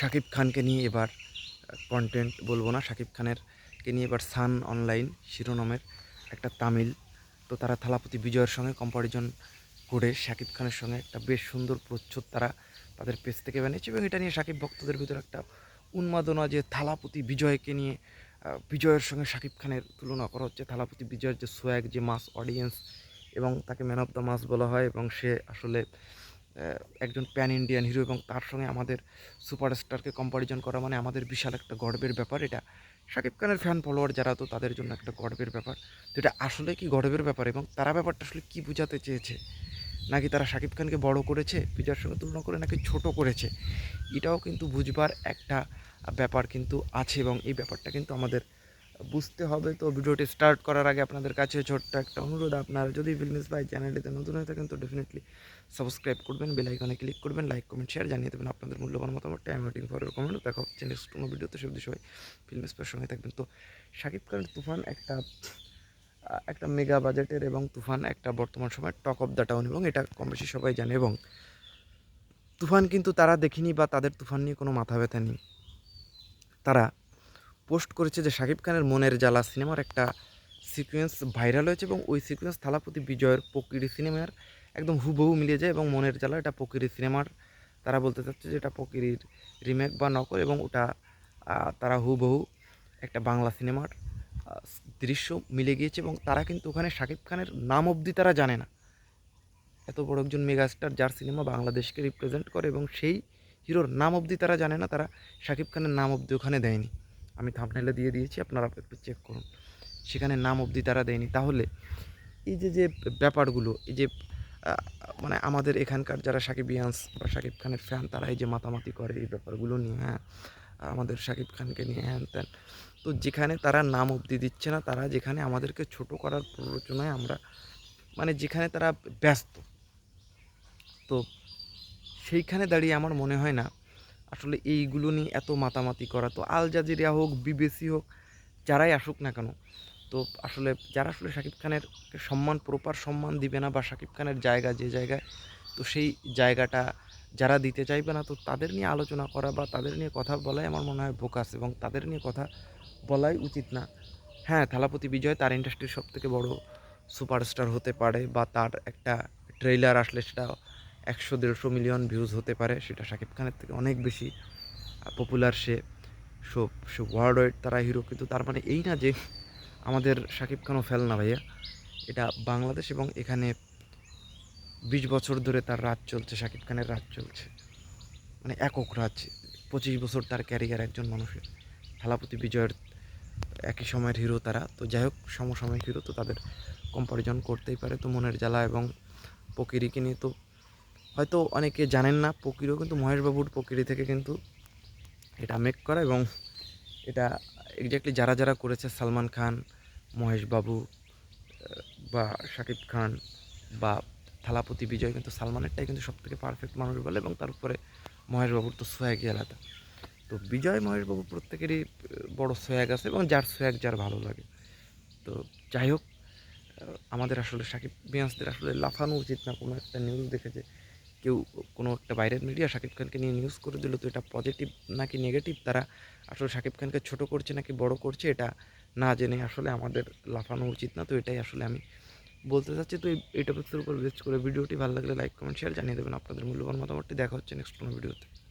শাকিব খানকে নিয়ে এবার কন্টেন্ট বলব না, শাকিব খানের কে নিয়ে এবার সান অনলাইন শিরোনামের একটা তামিল। তো তারা থালাপতি বিজয়ের সঙ্গে কম্পারিজন করে শাকিব খানের সঙ্গে একটা বেশ সুন্দর প্রচ্ছদ তারা তাদের পেজ থেকে বানিয়েছে এবং এটা নিয়ে শাকিব ভক্তদের ভিতরে একটা উন্মাদনা যে থালাপতি বিজয়কে নিয়ে বিজয়ের সঙ্গে শাকিব খানের তুলনা করা হচ্ছে। থালাপতি বিজয়ের যে সোয়াগ যে মাস অডিয়েন্স এবং তাকে ম্যান অফ দ্য মাস বলা হয় এবং সে আসলে একজন প্যান ইন্ডিয়ান হিরো এবং তার সঙ্গে আমাদের সুপারস্টারকে কম্পারিজন করা মানে আমাদের বিশাল একটা গর্বের ব্যাপার এটা। শাকিব খানের ফ্যান ফলোয়ার যারা তো তাদের জন্য একটা গর্বের ব্যাপার। তো এটা আসলে কি গর্বের ব্যাপার এবং তারা ব্যাপারটা আসলে কী বোঝাতে চেয়েছে? নাকি তারা শাকিব খানকে বড় করেছে, বিজয়ের সঙ্গে তুলনা করে, নাকি ছোট করেছে? এটাও কিন্তু বুঝবার একটা ব্যাপার কিন্তু আছে এবং এই ব্যাপারটা কিন্তু আমাদের বুঝতে হবে। তো ভিডিওটি স্টার্ট করার আগে আপনাদের কাছে ছোট্ট একটা অনুরোধ, আপনারা যদি ফিল্মস বাই চ্যানেলটিতে নতুন হয়ে থাকেন, তো ডেফিনেটলি সাবস্ক্রাইব করবেন বেল আইকনে ক্লিক করবেন লাইক কমেন্ট শেয়ার জানিয়ে দেবেন আপনাদের মূল্যবান মতামত টাইম ওয়েটিং ফর কমেন্ট দেখা হচ্ছে নেক্সট কোনো ভিডিওতে সব বিষয়ে ফিল্মস বাই সঙ্গে থাকবেন। তো শাকিব খানের তুফান একটা একটা মেগা বাজেটের এবং তুফান একটা বর্তমান সময় টক অফ দ্য টাউন এবং এটা কম বেশি সবাই জানে এবং তুফান কিন্তু তারা দেখিনি বা তাদের তুফান নিয়ে কোনো মাথা ব্যথা নেই। তারা পোস্ট করেছে যে শাকিব খানের মনের জ্বালা সিনেমার একটা সিকোয়েন্স ভাইরাল হয়েছে এবং ওই সিকোয়েন্স থালাপতি বিজয়ের পকিরি সিনেমার একদম হুবহু মিলিয়ে যায় এবং মনের জ্বালা এটা পকিরি সিনেমার, তারা বলতে চাচ্ছে যে এটা পকিরির রিমেক বা নকল এবং ওটা তারা হুবহু একটা বাংলা সিনেমার দৃশ্য মিলে গিয়েছে এবং তারা কিন্তু ওখানে শাকিব খানের নাম অবধি তারা জানে না। এত বড় একজন মেগাস্টার যার সিনেমা বাংলাদেশকে রিপ্রেজেন্ট করে এবং সেই হিরোর নাম অবধি তারা জানে না, তারা শাকিব খানের নাম অবধি ওখানে দেয়নি। আমি থামনেলে দিয়ে দিয়েছি, আপনারা একটু চেক করুন। সেখানে নাম অবধি তারা দেয়নি। তাহলে এই যে যে ব্যাপারগুলো, এই যে মানে আমাদের এখানকার যারা সাকিবিয়ান্স বা শাকিব খানের ফ্যান তারা এই যে মাতামাতি করে এই ব্যাপারগুলো নিয়ে হ্যাঁ? আমাদের শাকিব খানকে নিয়ে, হ্যান ত্যান। তো যেখানে তারা নাম অবধি দিচ্ছে না, তারা যেখানে আমাদেরকে ছোট করার প্ররোচনায় আমরা মানে যেখানে তারা ব্যস্ত। তো সেইখানে দাঁড়িয়ে আমার মনে হয় না আসলে এইগুলো নিয়ে এত মাতামাতি করা। তো আল জাজিরিয়া হোক, বিবিসি হোক, যারাই আসুক না কেন, তো আসলে যারা আসলে শাকিব খানের সম্মান প্রপার সম্মান দিবে না বা শাকিব খানের জায়গা যে জায়গায়, তো সেই জায়গাটা যারা দিতে চাইবে না, তো তাদের নিয়ে আলোচনা করা বা তাদের নিয়ে কথা বলাই আমার মনে হয় বোকাস এবং তাদের নিয়ে কথা বলাই উচিত না। হ্যাঁ থালাপতি বিজয় তার ইন্ডাস্ট্রির সব থেকে বড় সুপারস্টার হতে পারে বা তার একটা ট্রেইলার আসলে সেটা একশো দেড়শো মিলিয়ন ভিউজ হতে পারে। সেটা শাকিব খানের থেকে অনেক বেশি পপুলার সে, সো, সে ওয়ার্ল্ড ওয়াইড তারা হিরো কিন্তু তার মানে এই না যে আমাদের শাকিব খানও ফেল না ভাইয়া। এটা বাংলাদেশ এবং এখানে বিশ বছর ধরে তার রাজ চলছে, শাকিব খানের রাজ চলছে। মানে একক রাজ, পঁচিশ বছর তার ক্যারিয়ার একজন মানুষের। থালাপতি বিজয়ের একই সময়ের হিরো তারা। তো যাই হোক, সমসাময়িক হিরো তো তাদের কম্পারিজন করতেই পারে তো মনের জ্বালা এবং পকিরিকে নিয়ে তো হয়তো অনেকে জানেন না, পকিরও কিন্তু মহেশবাবুর পকিরি থেকে কিন্তু এটা মেক করা এবং এটা এক্স্যাক্টলি যারা যারা করেছে, সালমান খান, মহেশবাবু বা শাকিব খান, বা থালাপতি বিজয় কিন্তু সালমানেরটাই কিন্তু সব থেকে পারফেক্ট মানুষ বলে এবং তার উপরে মহেশবাবুর তো সোয়াগই আলাদা। তো বিজয়, মহেশবাবু প্রত্যেকেরই বড় সোয়াগ আছে এবং যার সোয়াগ যার ভালো লাগে। তো যাই হোক আমাদের আসলে সাকিব বিয়ান্সদের আসলে লাফানো উচিত না কোনো একটা নিউজ দেখেছে কেউ কোনো একটা বাইরের মিডিয়া শাকিব খানকে নিয়ে নিউজ করে দিল, তো এটা পজিটিভ নাকি নেগেটিভ তারা আসলে শাকিব খানকে ছোট করছে নাকি বড় করছে, এটা না জেনে আসলে আমাদের লাফানো উচিত না। তো এটাই আসলে আমি বলতে চাচ্ছি। তো এই- টপিক্সের উপর বেস্ট করে ভিডিওটি ভালো লাগলে লাইক কমেন্ট শেয়ার জানিয়ে দেবেন। আপনাদের মূল্যবান মতামতটি দেখা হচ্ছে নেক্সট কোনো ভিডিওতে